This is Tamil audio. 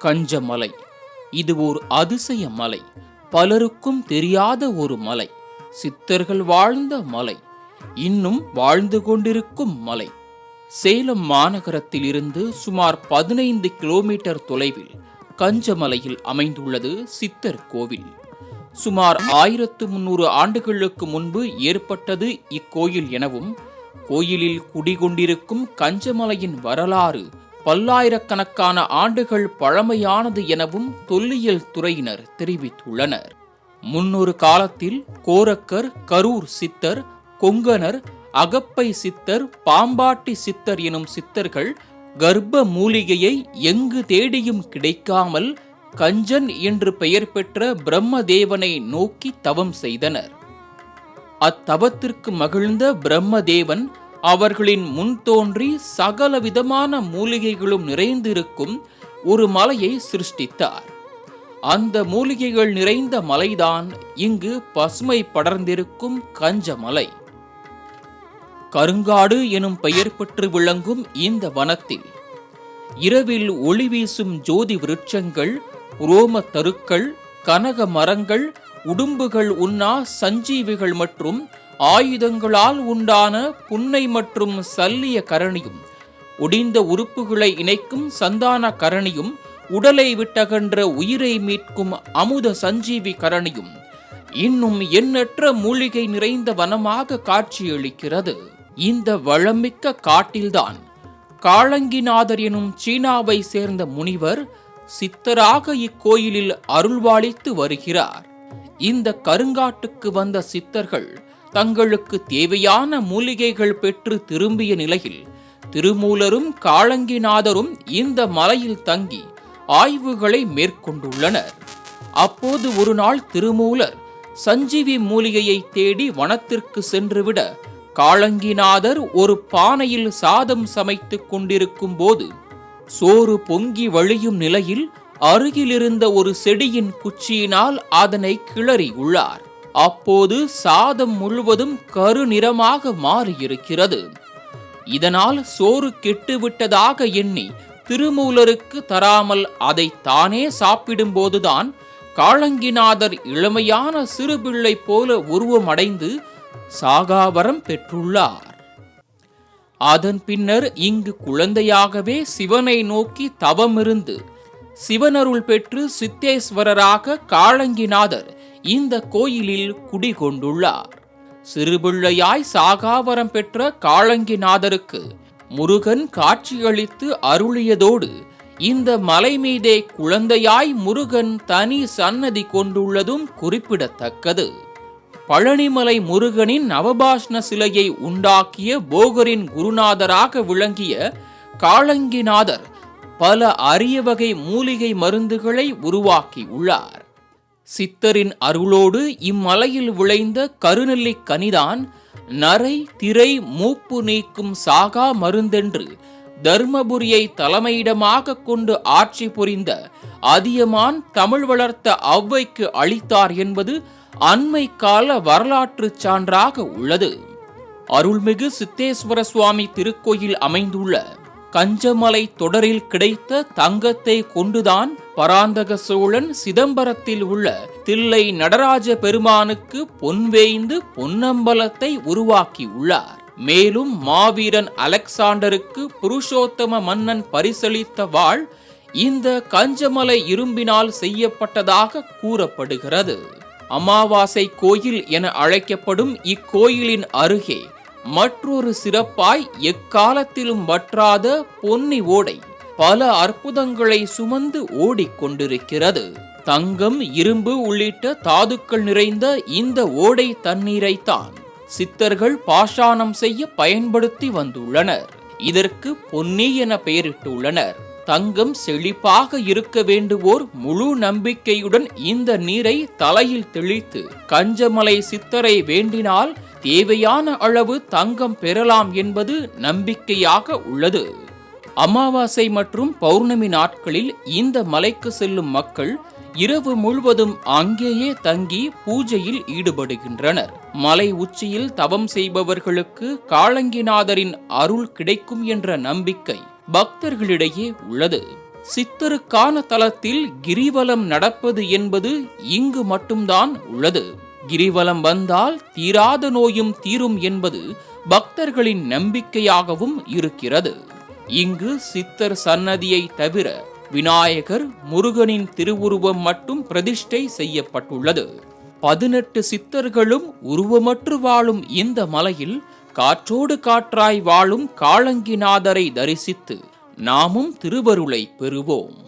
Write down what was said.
கஞ்சமலை. இது ஓர் அதிசய மலை. பலருக்கும் தெரியாத ஒரு மலை. சித்தர்கள் வாழ்ந்த மலை. இன்னும் வாழ்ந்து கொண்டிருக்கும் மலை. சேலம் மாநகரத்தில் இருந்து சுமார் பதினைந்து கிலோமீட்டர் தொலைவில் கஞ்சமலையில் அமைந்துள்ளது சித்தர் கோவில். சுமார் ஆயிரத்து முன்னூறு ஆண்டுகளுக்கு முன்பு ஏற்பட்டது இக்கோயில் எனவும் கோயிலில் குடிகொண்டிருக்கும் கஞ்சமலையின் வரலாறு பல்லாயிரக்கணக்கான ஆண்டுகள் பழமையானது எனவும் தொல்லியல் துறையினர் தெரிவித்துள்ளனர். முன்னொரு காலத்தில் கோரக்கர் கரூர் சித்தர் கொங்கனர் அகப்பை சித்தர் பாம்பாட்டி சித்தர் எனும் சித்தர்கள் கர்ப்ப மூலிகையை எங்கு தேடியும் கிடைக்காமல் கஞ்சன் என்று பெயர் பெற்ற பிரம்மதேவனை நோக்கி தவம் செய்தனர். அத்தவத்திற்கு மகிழ்ந்த பிரம்மதேவன் அவர்களின் முன் தோன்றி சகல விதமான மூலிகைகளும் நிறைந்திருக்கும் ஒரு மலையை சிருஷ்டித்தார். அந்த மூலிகைகள் நிறைந்த மலைதான் இங்கு பசுமை படர்ந்திருக்கும் கஞ்சமலை. கருங்காடு எனும் பெயர் பெற்று விளங்கும் இந்த வனத்தில். இரவில் ஒளி வீசும் ஜோதி விருட்சங்கள் ரோம தருக்கள் கனக மரங்கள் உடும்புகள் உண்ணா சஞ்சீவிகள் மற்றும் ஆயுதங்களால் உண்டான புன்னை மற்றும் சல்லிய கரணியும் ஒடிந்த உறுப்புகளை இணைக்கும் சந்தான கரணியும் உடலை விட்டகன்ற உயிரை மீட்கும் அமுத சஞ்சீவி கரணியும் இன்னும் எண்ணற்ற மூலிகை நிறைந்த வனமாக காட்சியளிக்கிறது. இந்த வளமிக்க காட்டில்தான் காளங்கிநாதர் எனும் சீனாவை சேர்ந்த முனிவர் சித்தராக இக்கோயிலில் அருள்வாளித்து வருகிறார். இந்த கருங்காட்டுக்கு வந்த சித்தர்கள் தங்களுக்கு தேவையான மூலிகைகள் பெற்று திரும்பிய நிலையில் திருமூலரும் காளங்கிநாதரும் இந்த மலையில் தங்கி ஆய்வுகளை மேற்கொண்டுள்ளனர். அப்போது ஒரு நாள் திருமூலர் சஞ்சீவி மூலிகையை தேடி வனத்திற்கு சென்றுவிட காளங்கிநாதர் ஒரு பானையில் சாதம் சமைத்துக் கொண்டிருக்கும் போது சோறு பொங்கி வழியும் நிலையில் அருகிலிருந்த ஒரு செடியின் குச்சியினால் அதனை கிளறி உள்ளார். அப்போது சாதம் முழுவதும் கருநிறமாக மாறியிருக்கிறது. இதனால் சோறு கெட்டுவிட்டதாக எண்ணி திருமூலருக்கு தராமல் அதை தானே சாப்பிடும்போதுதான் காளங்கிநாதர் இளமையான சிறுபிள்ளை போல உருவமடைந்து சாகாவரம் பெற்றுள்ளார். அதன் பின்னர் இங்கு குழந்தையாகவே சிவனை நோக்கி தவமிருந்து சிவனருள் பெற்று சித்தேஸ்வரராக காளங்கிநாதர் இந்த கோயிலில் குடிகொண்டுள்ளார். சிறுபிள்ளையாய் சாகாவரம் பெற்ற காளங்கிநாதருக்கு முருகன் காட்சியளித்து அருளியதோடு இந்த மலை மீதே குழந்தையாய் முருகன் தனி சன்னதி கொண்டுள்ளதும் குறிப்பிடத்தக்கது. பழனிமலை முருகனின் நவபாஷ்ண சிலையை உண்டாக்கிய போகரின் குருநாதராக விளங்கிய காளங்கிநாதர் பல அரிய வகை மூலிகை மருந்துகளை உருவாக்கியுள்ளார். சித்தரின் அருளோடு இம்மலையில் விளைந்த கருநெல்லி கனிதான் நரை திரை மூப்பு நீக்கும் சாகா மருந்தென்று தர்மபுரியை தலைமையிடமாக கொண்டு ஆட்சி புரிந்த அதியமான் தமிழ் வளர்த்த அவ்வைக்கு அளித்தார் என்பது அண்மை கால வரலாற்று சான்றாக உள்ளது. அருள்மிகு சித்தேஸ்வர சுவாமி திருக்கோயில் அமைந்துள்ள கஞ்சமலை தொடரில் கிடைத்த தங்கத்தை கொண்டுதான் பராந்தக சோழன் சிதம்பரத்தில் உள்ள தில்லை நடராஜ பெருமானுக்கு பொன்வேய்ந்து பொன்னம்பலத்தை உருவாக்கி உள்ளார் மேலும் மாவீரன் அலெக்சாண்டருக்கு புருஷோத்தம மன்னன் பரிசளித்த வாழ் இந்த கஞ்சமலை இரும்பினால் செய்யப்பட்டதாக கூறப்படுகிறது. அமாவாசை கோயில் என அழைக்கப்படும் இக்கோயிலின் அருகே மற்றொரு சிறப்பாய் எக்காலத்திலும் வற்றாத பொன்னி ஓடை பல அற்புதங்களை சுமந்து ஓடிக்கொண்டிருக்கிறது. தங்கம் இரும்பு உள்ளிட்ட தாதுக்கள் நிறைந்த இந்த ஓடை தண்ணீரைத்தான் சித்தர்கள் பாஷாணம் செய்ய பயன்படுத்தி வந்துள்ளனர். இதற்கு பொன்னி என பெயரிட்டுள்ளனர். தங்கம் செழிப்பாக இருக்க வேண்டுவோர் முழு நம்பிக்கையுடன் இந்த நீரை தலையில் தெளித்து கஞ்சமலை சித்தரை வேண்டினால் தேவையான அளவு தங்கம் பெறலாம் என்பது நம்பிக்கையாக உள்ளது. அமாவாசை மற்றும் பௌர்ணமி நாட்களில் இந்த மலைக்கு செல்லும் மக்கள் இரவு முழுவதும் அங்கேயே தங்கி பூஜையில் ஈடுபடுகின்றனர். மலை உச்சியில் தவம் செய்பவர்களுக்கு காளங்கிநாதரின் அருள் கிடைக்கும் என்ற நம்பிக்கை பக்தர்களிடையே உள்ளது. சித்தருக்கான தலத்தில் கிரிவலம் நடப்பது என்பது இங்கு மட்டும்தான் உள்ளது. கிரிவலம் வந்தால் தீராத நோயும் தீரும் என்பது பக்தர்களின் நம்பிக்கையாகவும் இருக்கிறது. இங்கு சித்தர் சன்னதியை தவிர விநாயகர் முருகனின் திருவுருவம் மட்டும் பிரதிஷ்டை செய்யப்பட்டுள்ளது. பதினெட்டு சித்தர்களும் உருவமற்று வாழும் இந்த மலையில் காற்றோடு காற்றாய் வாழும் காளங்கிநாதரை தரிசித்து நாமும் திருவருளை பெறுவோம்.